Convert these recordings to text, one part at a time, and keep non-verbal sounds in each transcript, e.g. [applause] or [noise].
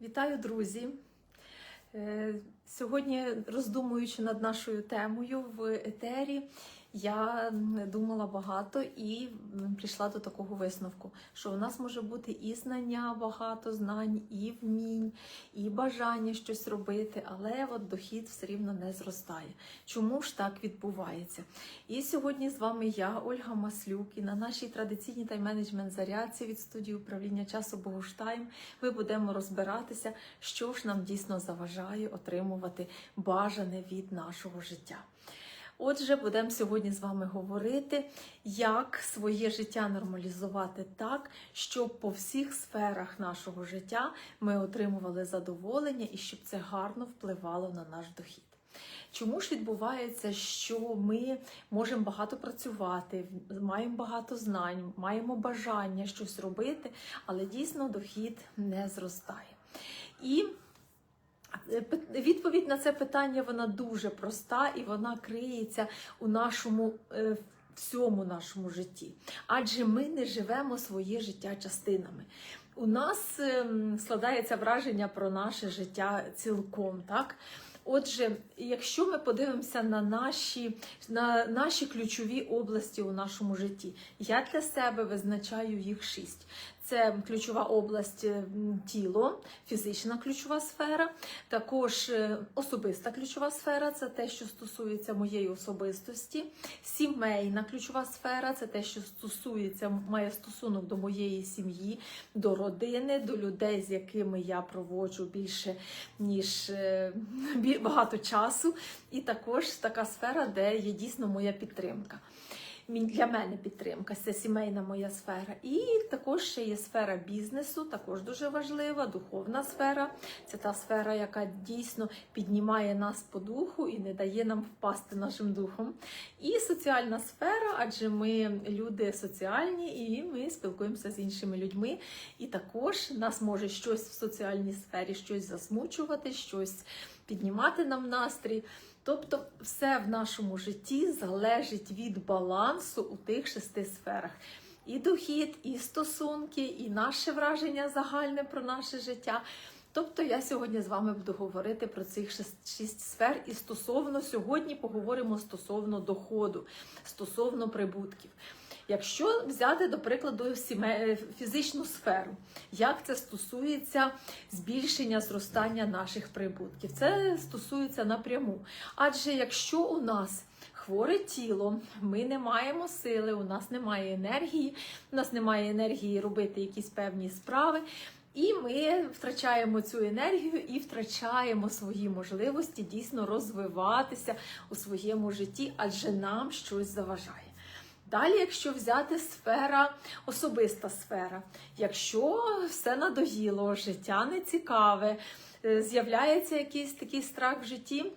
Вітаю, друзі! Е, Сьогодні, роздумуючи над нашою темою в етері, я думала багато і прийшла до такого висновку, що у нас може бути і знання, багато знань, і вмінь, і бажання щось робити, але от дохід все рівно не зростає. Чому ж так відбувається? І сьогодні з вами я, Ольга Маслюк, і на нашій традиційній тайм-менеджмент зарядці від студії управління часу Богуштайм ми будемо розбиратися, що ж нам дійсно заважає отримувати бажане від нашого життя. Отже, будемо сьогодні з вами говорити, як своє життя нормалізувати так, щоб по всіх сферах нашого життя ми отримували задоволення і щоб це гарно впливало на наш дохід. Чому ж відбувається, що ми можемо багато працювати, маємо багато знань, маємо бажання щось робити, але дійсно дохід не зростає. І Відповідь на це питання вона дуже проста і вона криється у нашому е, всьому нашому житті. Адже ми не живемо своє життя частинами. У нас ем, складається враження про наше життя цілком, так? Отже, якщо ми подивимося на наші, на наші ключові області у нашому житті, я для себе визначаю їх шість. Це ключова область е, тіло, фізична ключова сфера, також е, особиста ключова сфера це те, що стосується моєї особистості, сімейна ключова сфера це те, що стосується, має стосунок до моєї сім'ї, до родини, до людей, з якими я проводжу більше ніж е, багато часу. І також така сфера, де є дійсно моя підтримка. Для мене підтримка це сімейна моя сфера. І також ще є сфера бізнесу, також дуже важлива, духовна сфера. Це та сфера, яка дійсно піднімає нас по духу і не дає нам впасти нашим духом. І соціальна сфера, адже ми люди соціальні і ми спілкуємося з іншими людьми. І також нас може щось в соціальній сфері щось засмучувати, щось піднімати нам настрій. Тобто, все в нашому житті залежить від балансу у тих шести сферах. І дохід, і стосунки, і наше враження загальне про наше життя. Тобто я сьогодні з вами буду говорити про цих шість сфер і стосовно сьогодні поговоримо стосовно доходу, стосовно прибутків. Якщо взяти, до прикладу, фізичну сферу, як це стосується збільшення зростання наших прибутків? Це стосується напряму. Адже якщо у нас хворе тіло, ми не маємо сили, у нас немає енергії, у нас немає енергії робити якісь певні справи. І ми втрачаємо цю енергію і втрачаємо свої можливості дійсно розвиватися у своєму житті, адже нам щось заважає. Далі, якщо взяти сфера, особиста сфера, якщо все надоїло, життя не цікаве, е, з'являється якийсь такий страх в житті.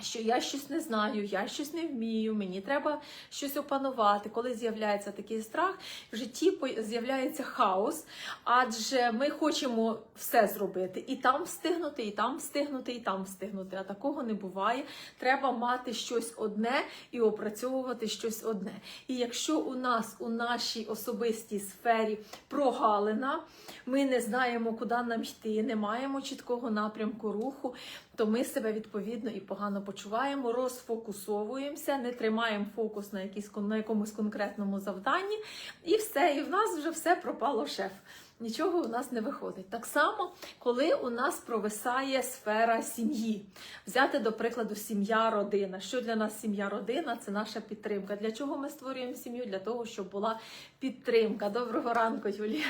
Що я щось не знаю, я щось не вмію, мені треба щось опанувати. Коли з'являється такий страх, в житті з'являється хаос, адже ми хочемо все зробити і там встигнути, і там встигнути, і там встигнути. А такого не буває. Треба мати щось одне і опрацьовувати щось одне. І якщо у нас у нашій особистій сфері прогалина, ми не знаємо, куди нам йти, не маємо чіткого напрямку руху, то ми себе відповідно і погано почуваємо, розфокусовуємося, не тримаємо фокус на, якійсь, кон- на якомусь конкретному завданні, і все, і в нас вже все пропало шеф. Нічого у нас не виходить. Так само, коли у нас провисає сфера сім'ї. Взяти, до прикладу, сім'я, родина. Що для нас сім'я, родина це наша підтримка. Для чого ми створюємо сім'ю? Для того, щоб була підтримка. Доброго ранку, Юлія.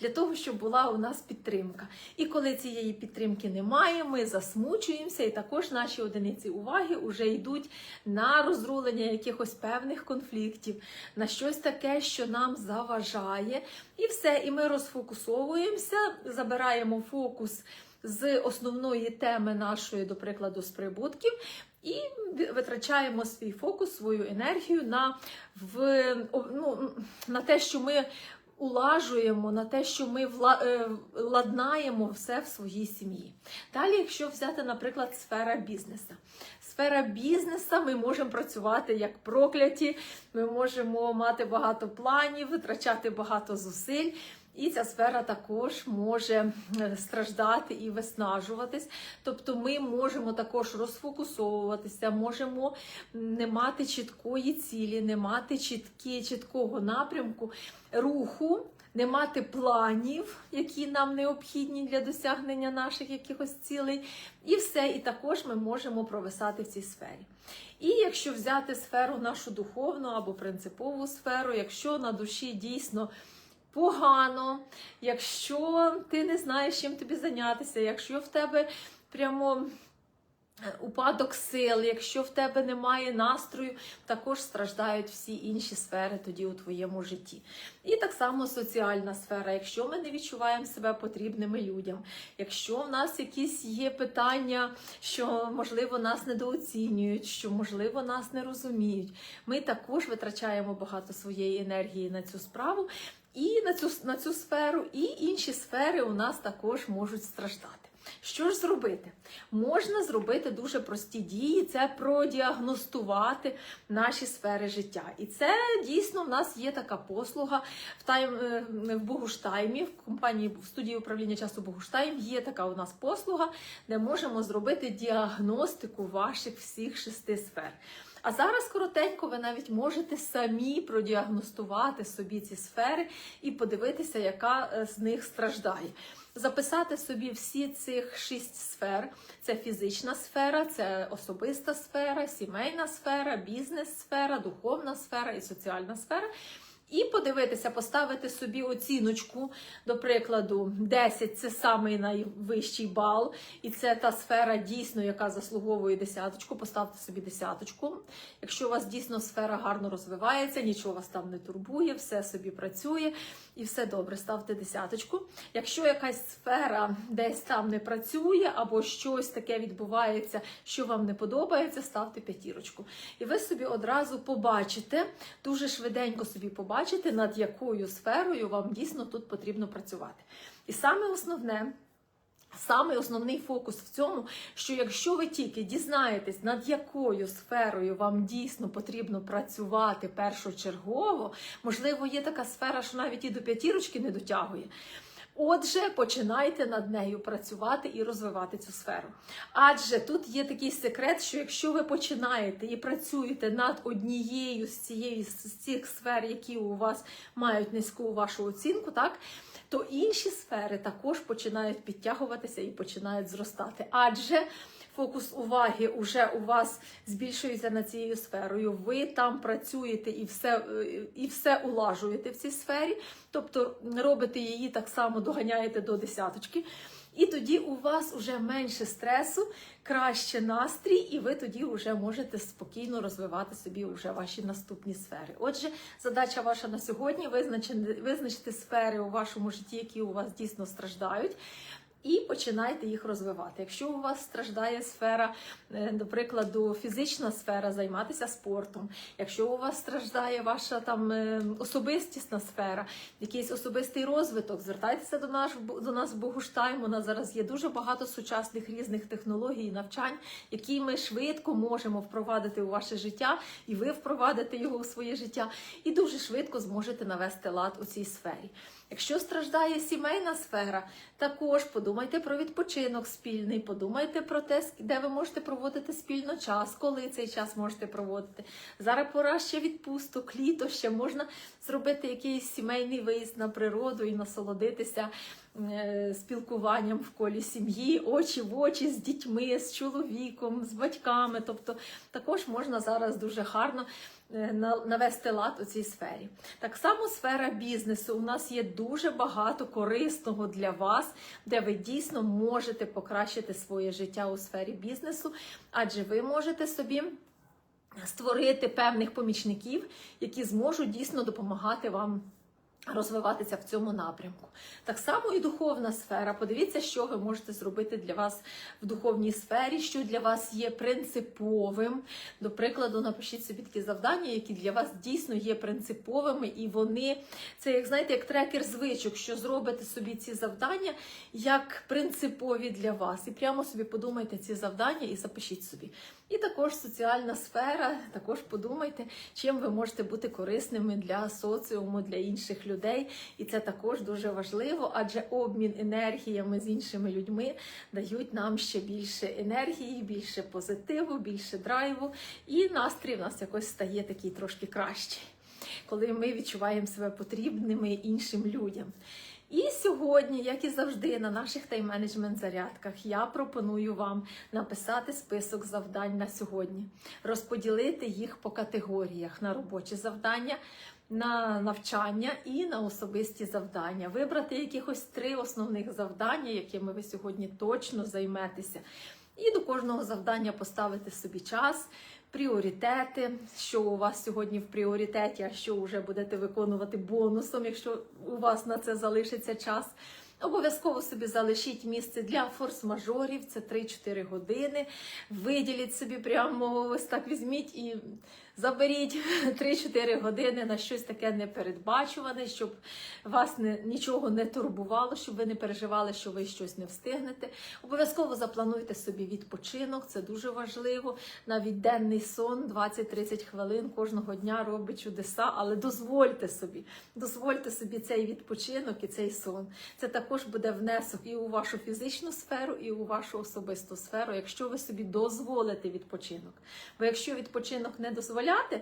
Для того, щоб була у нас підтримка. І коли цієї підтримки немає, ми засмучуємося, і також наші одиниці уваги вже йдуть на розрулення якихось певних конфліктів, на щось таке, що нам заважає. І все, і ми розфокусовуємося, забираємо фокус з основної теми нашої, до прикладу, з прибутків. І витрачаємо свій фокус, свою енергію на, в, ну, на те, що ми улажуємо, на те, що ми е, ладнаємо все в своїй сім'ї. Далі, якщо взяти, наприклад, сфера бізнесу. Сфера бізнесу, ми можемо працювати як прокляті, ми можемо мати багато планів, витрачати багато зусиль. І ця сфера також може е, страждати і виснажуватись. Тобто ми можемо також розфокусовуватися, можемо не мати чіткої цілі, не мати чіткі, чіткого напрямку руху. Не мати планів, які нам необхідні для досягнення наших якихось цілей, і все. І також ми можемо провисати в цій сфері. І якщо взяти сферу нашу духовну або принципову сферу, якщо на душі дійсно погано, якщо ти не знаєш, чим тобі зайнятися, якщо в тебе прямо упадок сил, якщо в тебе немає настрою, також страждають всі інші сфери тоді у твоєму житті. І так само соціальна сфера. Якщо ми не відчуваємо себе потрібними людям, якщо в нас якісь є питання, що можливо нас недооцінюють, що можливо нас не розуміють, ми також витрачаємо багато своєї енергії на цю справу. І на цю, на цю сферу, і інші сфери у нас також можуть страждати. Що ж зробити? Можна зробити дуже прості дії, це продіагностувати наші сфери життя. І це дійсно в нас є така послуга в тайм е, в Богуштаймі, в компанії в студії управління часу Богуштайм є така у нас послуга, де можемо зробити діагностику ваших всіх шести сфер. А зараз коротенько ви навіть можете самі продіагностувати собі ці сфери і подивитися, яка е, з них страждає. Записати собі всі цих шість сфер: це фізична сфера, це особиста сфера, сімейна сфера, бізнес-сфера, духовна сфера і соціальна сфера. І подивитися, поставити собі оціночку, до прикладу, 10 це самий найвищий бал, і це та сфера дійсно, яка заслуговує десяточку. Поставте собі десяточку. Якщо у вас дійсно сфера гарно розвивається, нічого вас там не турбує, все собі працює і все добре, ставте десяточку. Якщо якась сфера десь там не працює, або щось таке відбувається, що вам не подобається, ставте п'ятірочку. І ви собі одразу побачите, дуже швиденько собі побачите побачити, над якою сферою вам дійсно тут потрібно працювати. І саме основне. Саме основний фокус в цьому, що якщо ви тільки дізнаєтесь, над якою сферою вам дійсно потрібно працювати першочергово, можливо, є така сфера, що навіть і до п'ятірочки не дотягує. Отже, починайте над нею працювати і розвивати цю сферу. Адже тут є такий секрет, що якщо ви починаєте і працюєте над однією з цієї з цих сфер, які у вас мають низьку вашу оцінку, так то інші сфери також починають підтягуватися і починають зростати. Адже фокус уваги уже у вас збільшується над цією сферою. Ви там працюєте і все і все улажуєте в цій сфері, тобто робите її так само, доганяєте до десяточки. І тоді у вас вже менше стресу, краще настрій, і ви тоді вже можете спокійно розвивати собі вже ваші наступні сфери. Отже, задача ваша на сьогодні визначити, визначити сфери у вашому житті, які у вас дійсно страждають і починайте їх розвивати. Якщо у вас страждає сфера, е, до прикладу, фізична сфера, займатися спортом. Якщо у вас страждає ваша там е, особистісна сфера, якийсь особистий розвиток, звертайтеся до нас до нас в Богуштайм. У нас зараз є дуже багато сучасних різних технологій, і навчань, які ми швидко можемо впровадити у ваше життя, і ви впровадите його у своє життя, і дуже швидко зможете навести лад у цій сфері. Якщо страждає сімейна сфера, також подумайте про відпочинок спільний, подумайте про те, де ви можете проводити спільно час, коли цей час можете проводити. Зараз пора ще відпусток, літо ще можна зробити якийсь сімейний виїзд на природу і насолодитися. Е, спілкуванням в колі сім'ї, очі в очі з дітьми, з чоловіком, з батьками. Тобто також можна зараз дуже гарно е, навести лад у цій сфері. Так само сфера бізнесу. У нас є дуже багато корисного для вас, де ви дійсно можете покращити своє життя у сфері бізнесу, адже ви можете собі. Створити певних помічників, які зможуть дійсно допомагати вам розвиватися в цьому напрямку. Так само і духовна сфера. Подивіться, що ви можете зробити для вас в духовній сфері, що для вас є принциповим. До прикладу, напишіть собі такі завдання, які для вас дійсно є принциповими, і вони це, як знаєте, як трекер звичок, що зробите собі ці завдання як принципові для вас. І прямо собі подумайте ці завдання і запишіть собі. І також соціальна сфера. Також подумайте, чим ви можете бути корисними для соціуму, для інших людей. І це також дуже важливо, адже обмін енергіями з іншими людьми дають нам ще більше енергії, більше позитиву, більше драйву, і настрій в нас якось стає такий трошки кращий, коли ми відчуваємо себе потрібними іншим людям. І сьогодні, як і завжди, на наших тайм-менеджмент зарядках я пропоную вам написати список завдань на сьогодні, розподілити їх по категоріях на робочі завдання, на навчання і на особисті завдання. Вибрати якихось три основних завдання, якими ви сьогодні точно займетеся. І до кожного завдання поставити собі час, пріоритети, що у вас сьогодні в пріоритеті, а що вже будете виконувати бонусом, якщо у вас на це залишиться час. Обов'язково собі залишіть місце для форс-мажорів, це 3-4 години. Виділіть собі прямо ось так візьміть і заберіть [laughs] 3-4 години на щось таке непередбачуване, щоб вас не, нічого не турбувало, щоб ви не переживали, що ви щось не встигнете. Обов'язково заплануйте собі відпочинок, це дуже важливо. Навіть денний сон 20-30 хвилин кожного дня робить чудеса, але дозвольте собі, дозвольте собі цей відпочинок і цей сон. Це також буде внесок і у вашу фізичну сферу, і у вашу особисту сферу, якщо ви собі дозволите відпочинок. Бо якщо відпочинок не дозволяти,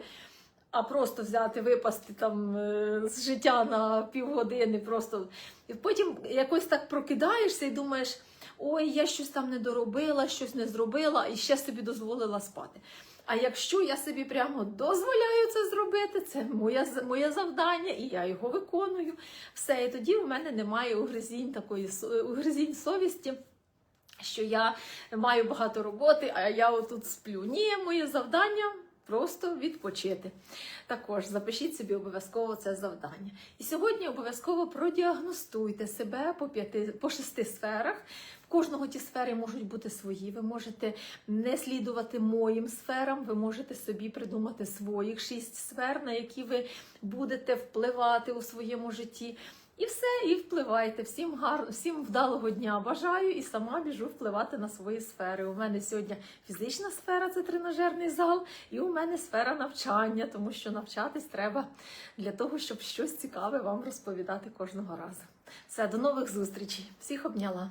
а просто взяти, випасти там е, з життя на півгодини, просто і потім якось так прокидаєшся і думаєш, ой, я щось там не доробила, щось не зробила і ще собі дозволила спати. А якщо я собі прямо дозволяю це зробити, це моє, моє завдання, і я його виконую. Все, і тоді в мене немає угризінь такої угризінь совісті. Що я маю багато роботи, а я отут сплю. Ні, моє завдання просто відпочити. Також запишіть собі обов'язково це завдання. І сьогодні обов'язково продіагностуйте себе по п'яти по шести сферах. В кожного ті сфери можуть бути свої. Ви можете не слідувати моїм сферам, ви можете собі придумати своїх шість сфер, на які ви будете впливати у своєму житті. І все, і впливайте. Всім гарно, всім вдалого дня бажаю і сама біжу впливати на свої сфери. У мене сьогодні фізична сфера це тренажерний зал, і у мене сфера навчання, тому що навчатись треба для того, щоб щось цікаве вам розповідати кожного разу. Все, до нових зустрічей. Всіх обняла.